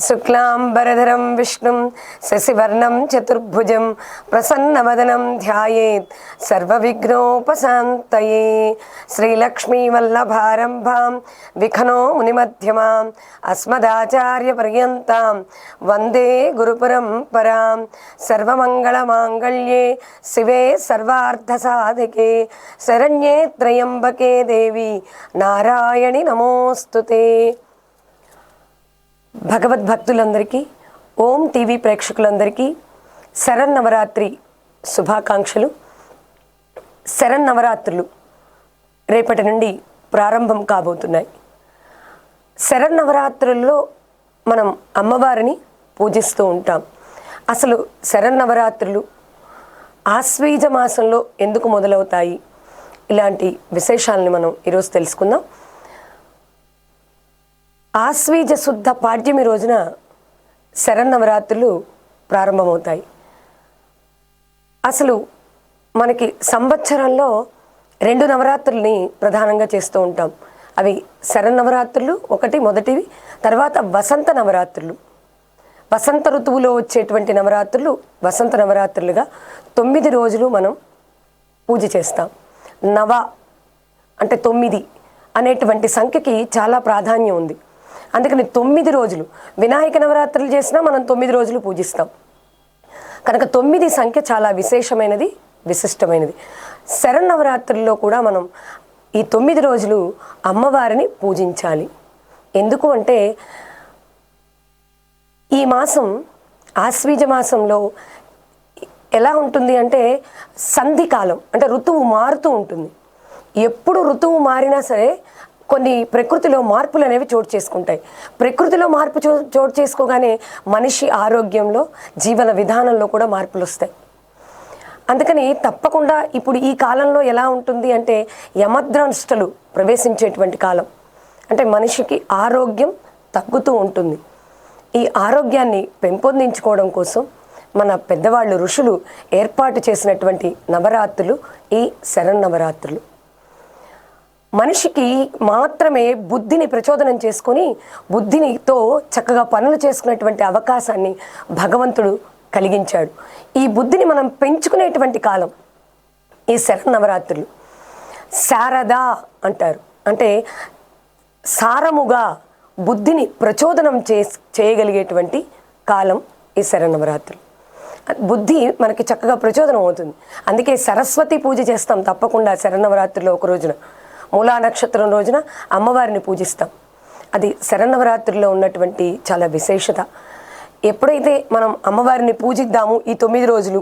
శుక్లాంబరధరం విష్ణుం శశివర్ణం చతుర్భుజం ప్రసన్నవదనం ధ్యాయేత్ సర్వవిఘ్నోపశాంతయే. శ్రీలక్ష్మీవల్లభారంభాం విఖనో మునిమధ్యమాం అస్మదాచార్యపర్యంతాం వందే గురుపరంపరాం సర్వమంగళమాంగళ్యే శివే సర్వార్థసాధికే. శరణ్యే త్రయంబకే దేవి నారాయణి నమోస్తుతే. భగవద్భక్తులందరికీ ఓం టీవీ ప్రేక్షకులందరికీ శరన్నవరాత్రి శుభాకాంక్షలు. శరన్నవరాత్రులు రేపటి నుండి ప్రారంభం కాబోతున్నాయి. శరన్నవరాత్రుల్లో మనం అమ్మవారిని పూజిస్తూ ఉంటాం. అసలు శరన్నవరాత్రులు ఆశ్వీజ మాసంలో ఎందుకు మొదలవుతాయి? ఇలాంటి విశేషాలని మనం ఈరోజు తెలుసుకుందాం. ఆశ్వీజ శుద్ధ పాడ్యమి రోజున శరన్నవరాత్రులు ప్రారంభమవుతాయి. అసలు మనకి సంవత్సరంలో రెండు నవరాత్రుల్ని ప్రధానంగా చేస్తూ ఉంటాం. అవి శరన్నవరాత్రులు ఒకటి మొదటివి తర్వాత వసంత నవరాత్రులు. వసంత ఋతువులో వచ్చేటువంటి నవరాత్రులు వసంత నవరాత్రులుగా తొమ్మిది రోజులు మనం పూజ చేస్తాం. నవ అంటే తొమ్మిది అనేటువంటి సంఖ్యకి చాలా ప్రాధాన్యం ఉంది. అందుకని తొమ్మిది రోజులు వినాయక నవరాత్రులు చేసినా మనం తొమ్మిది రోజులు పూజిస్తాం. కనుక తొమ్మిది సంఖ్య చాలా విశేషమైనది విశిష్టమైనది. శరన్నవరాత్రుల్లో కూడా మనం ఈ తొమ్మిది రోజులు అమ్మవారిని పూజించాలి. ఎందుకు అంటే ఈ మాసం ఆశ్వీజ మాసంలో ఎలా ఉంటుంది అంటే సంధికాలం అంటే ఋతువు మారుతూ ఉంటుంది. ఎప్పుడు ఋతువు మారినా సరే కొన్ని ప్రకృతిలో మార్పులు అనేవి చోటు చేసుకుంటాయి. ప్రకృతిలో మార్పు చో చోటు చేసుకోగానే మనిషి ఆరోగ్యంలో జీవన విధానంలో కూడా మార్పులు వస్తాయి. అందుకని తప్పకుండా ఇప్పుడు ఈ కాలంలో ఎలా ఉంటుంది అంటే యమద్రాంష్టలు ప్రవేశించేటువంటి కాలం. అంటే మనిషికి ఆరోగ్యం తగ్గుతూ ఉంటుంది. ఈ ఆరోగ్యాన్ని పెంపొందించుకోవడం కోసం మన పెద్దవాళ్ళు ఋషులు ఏర్పాటు చేసినటువంటి నవరాత్రులు ఈ శరన్నవరాత్రులు. మనిషికి మాత్రమే బుద్ధిని ప్రచోదనం చేసుకొని బుద్ధినితో చక్కగా పనులు చేసుకునేటువంటి అవకాశాన్ని భగవంతుడు కలిగించాడు. ఈ బుద్ధిని మనం పెంచుకునేటువంటి కాలం ఈ శరన్నవరాత్రులు. శారద అంటారు. అంటే సారముగా బుద్ధిని ప్రచోదనం చే చేయగలిగేటువంటి కాలం ఈ శరన్నవరాత్రులు. బుద్ధి మనకి చక్కగా ప్రచోదనం అవుతుంది. అందుకే సరస్వతి పూజ చేస్తాం తప్పకుండా శరన్నవరాత్రిలో ఒక రోజున. మూలా నక్షత్రం రోజున అమ్మవారిని పూజిస్తాం. అది శరణవరాత్రిలో ఉన్నటువంటి చాలా విశేషత. ఎప్పుడైతే మనం అమ్మవారిని పూజిద్దాము ఈ తొమ్మిది రోజులు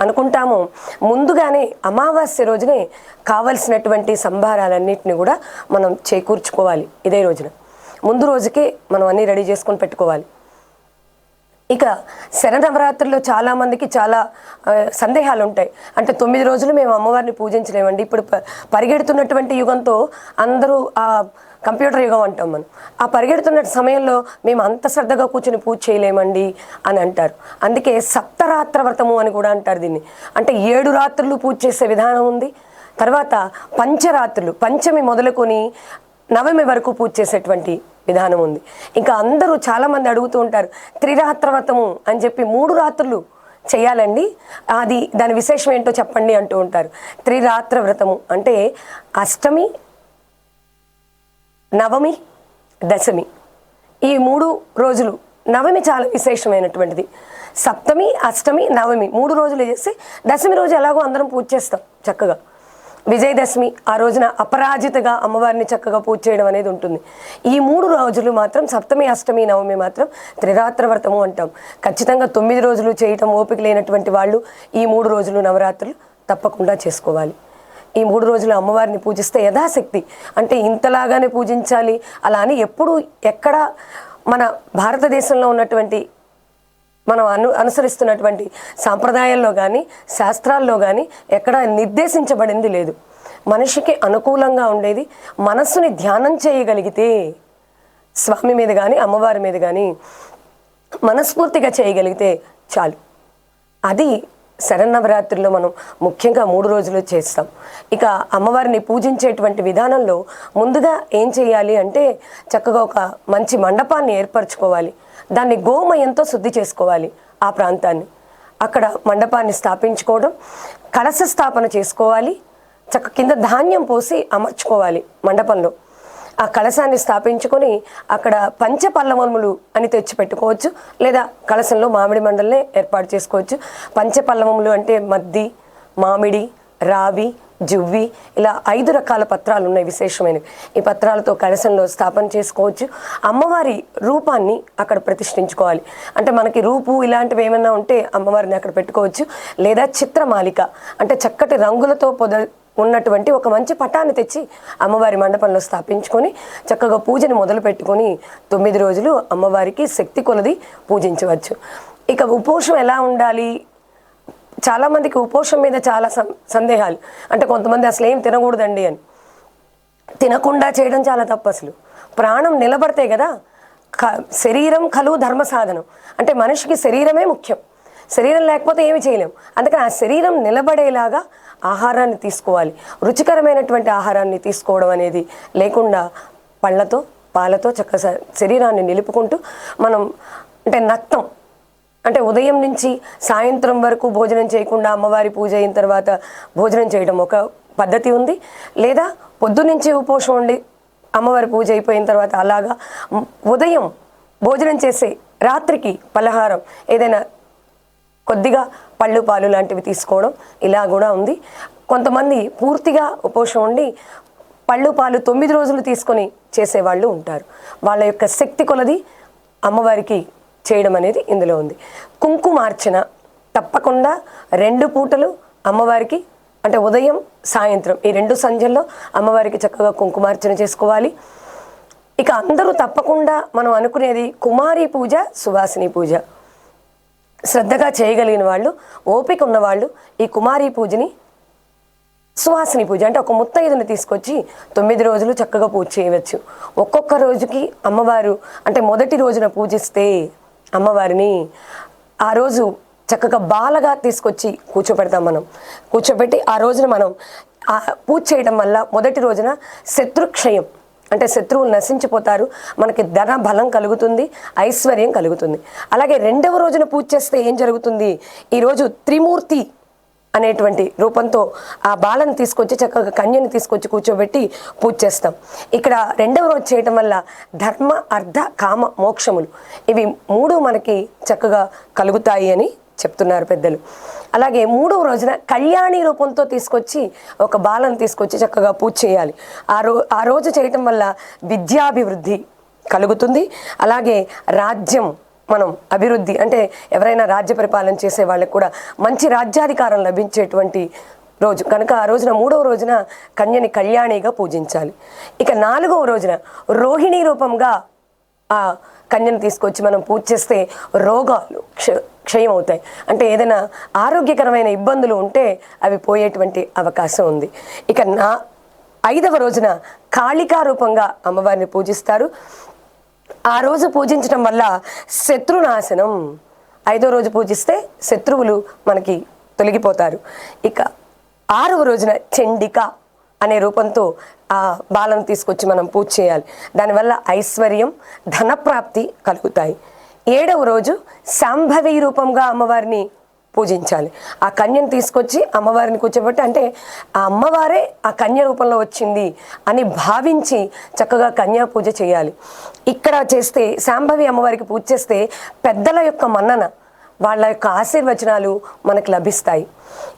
అనుకుంటామో ముందుగానే అమావాస్య రోజునే కావలసినటువంటి సంభారాలన్నింటినీ కూడా మనం చేకూర్చుకోవాలి ఇదే రోజున. ముందు రోజుకే మనం అన్నీ రెడీ చేసుకొని పెట్టుకోవాలి. ఇక శరనవరాత్రుల్లో చాలామందికి చాలా సందేహాలు ఉంటాయి అంటే తొమ్మిది రోజులు మేము అమ్మవారిని పూజించలేమండి. ఇప్పుడు ప- పరిగెడుతున్నటువంటి యుగంతో అందరూ ఆ కంప్యూటర్ యుగం అంటాం మనం. ఆ పరిగెడుతున్న సమయంలో మేము అంత శ్రద్ధగా కూర్చొని పూజ చేయలేమండి అని అంటారు. అందుకే సప్తరాత్ర వ్రతము అని కూడా అంటారు దీన్ని. అంటే ఏడు రాత్రులు పూజ చేసే విధానం ఉంది. తర్వాత పంచరాత్రులు పంచమి మొదలుకొని నవమి వరకు పూజ చేసేటువంటి విధానం ఉంది. ఇంకా అందరూ చాలామంది అడుగుతూ ఉంటారు త్రిరాత్ర వ్రతము అని చెప్పి మూడు రాత్రులు చేయాలండి. అది దాని విశేషం ఏంటో చెప్పండి అంటూ ఉంటారు. త్రిరాత్ర వ్రతము అంటే అష్టమి నవమి దశమి. ఈ మూడు రోజులు నవమి చాలా విశేషమైనటువంటిది. సప్తమి అష్టమి నవమి మూడు రోజులు చేసి దశమి రోజు ఎలాగో అందరం పూజ చేస్తాం చక్కగా. విజయదశమి ఆ రోజున అపరాజితగా అమ్మవారిని చక్కగా పూజ చేయడం అనేది ఉంటుంది. ఈ మూడు రోజులు మాత్రం సప్తమి అష్టమి నవమి మాత్రం త్రిరాత్ర వ్రతము అంటాం. ఖచ్చితంగా తొమ్మిది రోజులు చేయటం ఓపిక లేనటువంటి వాళ్ళు ఈ మూడు రోజులు నవరాత్రులు తప్పకుండా చేసుకోవాలి. ఈ మూడు రోజులు అమ్మవారిని పూజిస్తే యథాశక్తి. అంటే ఇంతలాగానే పూజించాలి. అలా అని ఎప్పుడు ఎక్కడ మన భారతదేశంలో ఉన్నటువంటి మనం అను అనుసరిస్తున్నటువంటి సాంప్రదాయాల్లో కానీ శాస్త్రాల్లో కానీ ఎక్కడ నిర్దేశించబడింది లేదు. మనిషికి అనుకూలంగా ఉండేది మనస్సుని ధ్యానం చేయగలిగితే స్వామి మీద కానీ అమ్మవారి మీద కానీ మనస్ఫూర్తిగా చేయగలిగితే చాలు. అది శరన్నవరాత్రిలో మనం ముఖ్యంగా మూడు రోజులు చేస్తాం. ఇక అమ్మవారిని పూజించేటువంటి విధానంలో ముందుగా ఏం చేయాలి అంటే చక్కగా ఒక మంచి మండపాన్ని ఏర్పరచుకోవాలి. దాన్ని గోమయంతో శుద్ధి చేసుకోవాలి ఆ ప్రాంతాన్ని. అక్కడ మండపాన్ని స్థాపించుకోవడం కలశ స్థాపన చేసుకోవాలి చక్క కింద ధాన్యం పోసి అమర్చుకోవాలి మండపంలో. ఆ కలశాన్ని స్థాపించుకొని అక్కడ పంచపల్లవములు అని తెచ్చి పెట్టుకోవచ్చు లేదా కలశంలో మామిడి మండలనే ఏర్పాటు చేసుకోవచ్చు. పంచపల్లవములు అంటే మద్ది మామిడి రావి జువ్వి ఇలా ఐదు రకాల పత్రాలు ఉన్నాయి విశేషమైనవి. ఈ పత్రాలతో కలశంలో స్థాపన చేసుకోవచ్చు. అమ్మవారి రూపాన్ని అక్కడ ప్రతిష్ఠించుకోవాలి. అంటే మనకి రూపు ఇలాంటివి ఏమైనా ఉంటే అమ్మవారిని అక్కడ పెట్టుకోవచ్చు. లేదా చిత్రమాలిక అంటే చక్కటి రంగులతో పొద ఉన్నటువంటి ఒక మంచి పటాన్ని తెచ్చి అమ్మవారి మండపంలో స్థాపించుకొని చక్కగా పూజని మొదలు పెట్టుకొని తొమ్మిది రోజులు అమ్మవారికి శక్తి కొలది పూజించవచ్చు. ఇక ఉపోషం ఎలా ఉండాలి? చాలామందికి ఉపోషం మీద చాలా సందేహాలు. అంటే కొంతమంది అసలు ఏం తినకూడదండి అని. తినకుండా చేయడం చాలా తప్పు అసలు. ప్రాణం నిలబడితే కదా క శరీరం కలువు ధర్మ సాధనం. అంటే మనిషికి శరీరమే ముఖ్యం. శరీరం లేకపోతే ఏమి చేయలేము అందుకని ఆ శరీరం నిలబడేలాగా ఆహారాన్ని తీసుకోవాలి. రుచికరమైనటువంటి ఆహారాన్ని తీసుకోవడం అనేది లేకుండా పళ్ళతో పాలతో చక్క శరీరాన్ని నిలుపుకుంటూ మనం అంటే నక్తం. అంటే ఉదయం నుంచి సాయంత్రం వరకు భోజనం చేయకుండా అమ్మవారి పూజ అయిన తర్వాత భోజనం చేయడం ఒక పద్ధతి ఉంది. లేదా పొద్దునుంచి ఉపోషం ఉండి అమ్మవారి పూజ అయిపోయిన తర్వాత అలాగా ఉదయం భోజనం చేసే రాత్రికి పలహారం ఏదైనా కొద్దిగా పళ్ళు పాలు లాంటివి తీసుకోవడం ఇలా కూడా ఉంది. కొంతమంది పూర్తిగా ఉపోషం ఉండి పళ్ళు పాలు తొమ్మిది రోజులు తీసుకొని చేసేవాళ్ళు ఉంటారు. వాళ్ళ యొక్క శక్తి కొలది అమ్మవారికి చేయడం అనేది ఇందులో ఉంది. కుంకుమార్చన తప్పకుండా రెండు పూటలు అమ్మవారికి అంటే ఉదయం సాయంత్రం ఈ రెండు సంధ్యల్లో అమ్మవారికి చక్కగా కుంకుమార్చన చేసుకోవాలి. ఇక అందరూ తప్పకుండా మనం అనుకునేది కుమారి పూజ సువాసిని పూజ. శ్రద్ధగా చేయగలిగిన వాళ్ళు ఓపిక ఉన్నవాళ్ళు ఈ కుమారి పూజని సువాసిని పూజ అంటే ఒక ముత్తైదుని తీసుకొచ్చి తొమ్మిది రోజులు చక్కగా పూజ చేయవచ్చు. ఒక్కొక్క రోజుకి అమ్మవారు అంటే మొదటి రోజున పూజిస్తే అమ్మవారిని ఆ రోజు చక్కగా బాలగా తీసుకొచ్చి కూర్చోపెడతాం మనం. కూర్చోబెట్టి ఆ రోజున మనం ఆ పూజ చేయడం వల్ల మొదటి రోజున శత్రుక్షయం అంటే శత్రువులు నశించిపోతారు. మనకి ధన బలం కలుగుతుంది ఐశ్వర్యం కలుగుతుంది. అలాగే రెండవ రోజున పూజ చేస్తే ఏం జరుగుతుంది? ఈరోజు త్రిమూర్తి అనేటువంటి రూపంతో ఆ బాలను తీసుకొచ్చి చక్కగా కన్యని తీసుకొచ్చి కూర్చోబెట్టి పూజ చేస్తాం. ఇక్కడ రెండవ రోజు చేయటం వల్ల ధర్మ అర్ధ కామ మోక్షములు. ఇవి మూడు మనకి చక్కగా కలుగుతాయి అని చెప్తున్నారు పెద్దలు. అలాగే మూడవ రోజున కళ్యాణి రూపంతో తీసుకొచ్చి ఒక బాలను తీసుకొచ్చి చక్కగా పూజ చేయాలి. ఆ రో ఆ రోజు చేయటం వల్ల విద్యాభివృద్ధి కలుగుతుంది. అలాగే రాజ్యం మనం అభివృద్ధి అంటే ఎవరైనా రాజ్య పరిపాలన చేసే వాళ్ళకి కూడా మంచి రాజ్యాధికారం లభించేటువంటి రోజు. కనుక ఆ రోజున మూడవ రోజున కన్యని కళ్యాణిగా పూజించాలి. ఇక నాలుగవ రోజున రోహిణి రూపంగా ఆ కన్యను తీసుకొచ్చి మనం పూజ చేస్తే రోగాలు క్ష క్షయం అవుతాయి అంటే ఏదైనా ఆరోగ్యకరమైన ఇబ్బందులు ఉంటే అవి పోయేటువంటి అవకాశం ఉంది. ఇక నా ఐదవ రోజున కాళికా రూపంగా అమ్మవారిని పూజిస్తారు. ఆ రోజు పూజించడం వల్ల శత్రునాశనం. ఐదో రోజు పూజిస్తే శత్రువులు మనకి తొలగిపోతారు. ఇక ఆరవ రోజున చండిక అనే రూపంతో ఆ బాలను తీసుకొచ్చి మనం పూజ చేయాలి. దానివల్ల ఐశ్వర్యం ధనప్రాప్తి కలుగుతాయి. ఏడవ రోజు శాంభవి రూపంగా అమ్మవారిని పూజించాలి. ఆ కన్యను తీసుకొచ్చి అమ్మవారిని కూర్చోబెట్టి అంటే ఆ అమ్మవారే ఆ కన్య రూపంలో వచ్చింది అని భావించి చక్కగా కన్యా పూజ చేయాలి. ఇక్కడ చేస్తే శాంభవి అమ్మవారికి పూజ చేస్తే పెద్దల యొక్క మన్నన వాళ్ళ యొక్క ఆశీర్వచనాలు మనకు లభిస్తాయి.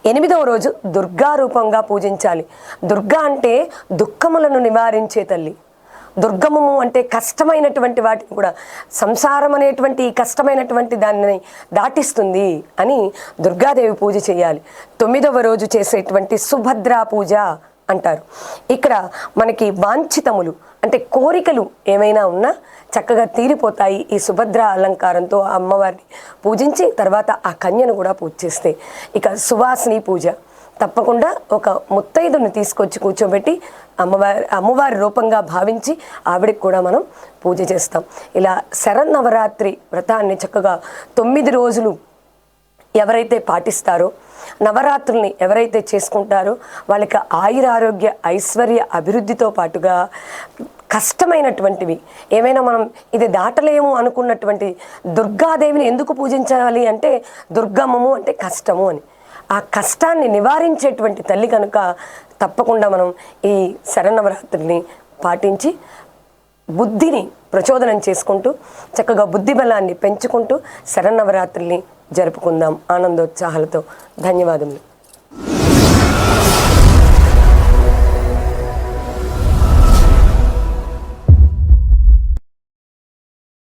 ఎనిమిదవ రోజు దుర్గా రూపంగా పూజించాలి. దుర్గా అంటే దుఃఖములను నివారించే తల్లి. దుర్గమము అంటే కష్టమైనటువంటి వాటిని కూడా సంసారం అనేటువంటి కష్టమైనటువంటి దానిని దాటిస్తుంది అని దుర్గాదేవి పూజ చేయాలి. తొమ్మిదవ రోజు చేసేటువంటి సుభద్రా పూజ అంటారు. ఇక్కడ మనకి వాంఛితములు అంటే కోరికలు ఏమైనా ఉన్నా చక్కగా తీరిపోతాయి ఈ సుభద్ర అలంకారంతో ఆ అమ్మవారిని పూజించి తర్వాత ఆ కన్యను కూడా పూజ చేస్తే. ఇక సువాసిని పూజ. తప్పకుండా ఒక ముత్తైదుని తీసుకొచ్చి కూర్చోబెట్టి అమ్మవారి అమ్మవారి రూపంగా భావించి ఆవిడకి కూడా మనం పూజ చేస్తాం. ఇలా శరన్నవరాత్రి వ్రతాన్ని చక్కగా తొమ్మిది రోజులు ఎవరైతే పాటిస్తారో నవరాత్రుల్ని ఎవరైతే చేసుకుంటారో వాళ్ళకి ఆయురారోగ్య ఐశ్వర్య అభివృద్ధితో పాటుగా కష్టమైనటువంటివి ఏమైనా మనం ఇది దాటలేము అనుకున్నటువంటి దుర్గాదేవిని ఎందుకు పూజించాలి అంటే దుర్గమ్మము అంటే కష్టము అని. ఆ కష్టాన్ని నివారించేటువంటి తల్లి కనుక తప్పకుండా మనం ఈ శరణవరాత్రిని పాటించి బుద్ధిని ప్రచోదనం చేసుకుంటూ చక్కగా బుద్ధి బలాన్ని పెంచుకుంటూ శరణవరాత్రిని జరుపుకుందాం ఆనందోత్సాహాలతో. ధన్యవాదములు.